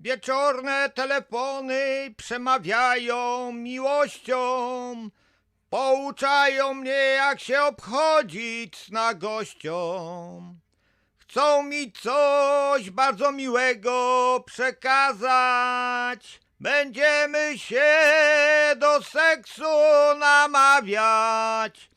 Wieczorne telefony przemawiają miłością, pouczają mnie jak się obchodzić z nagością. Chcą mi coś bardzo miłego przekazać. Będziemy się do seksu namawiać.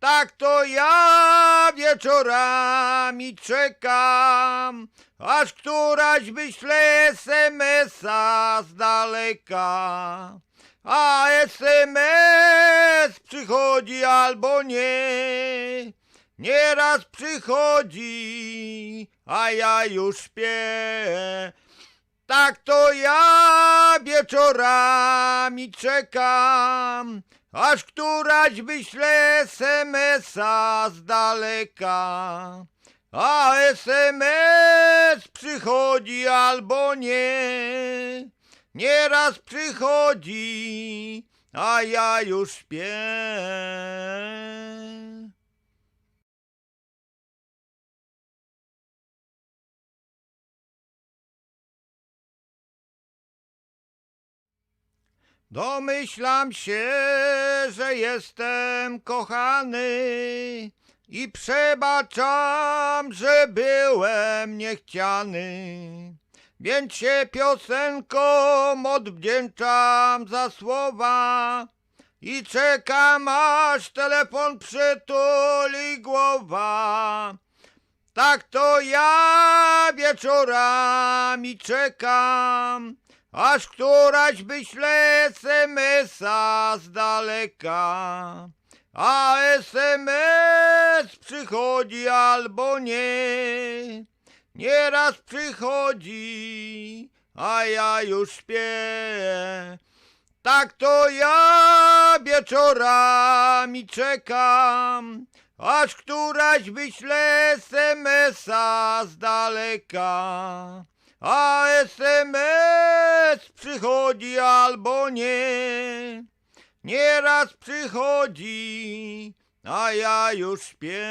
Tak to ja wieczorami czekam, aż któraś wyśle SMS-a z daleka. A SMS przychodzi albo nie, nieraz przychodzi, a ja już śpię. Tak to ja wieczorami czekam, aż któraś wyśle SMS-a z daleka. A SMS przychodzi albo nie, nieraz przychodzi, a ja już śpię. Domyślam się, że jestem kochany i przebaczam, że byłem niechciany. Więc się piosenką odwdzięczam za słowa i czekam aż telefon przytuli głowa. Tak to ja wieczorami czekam, aż któraś wyśle SMS-a z daleka. A SMS przychodzi albo nie, nieraz przychodzi, a ja już śpię. Tak to ja wieczorami czekam, aż któraś wyśle SMS-a z daleka. A SMS przychodzi albo nie, nieraz przychodzi, a ja już śpię.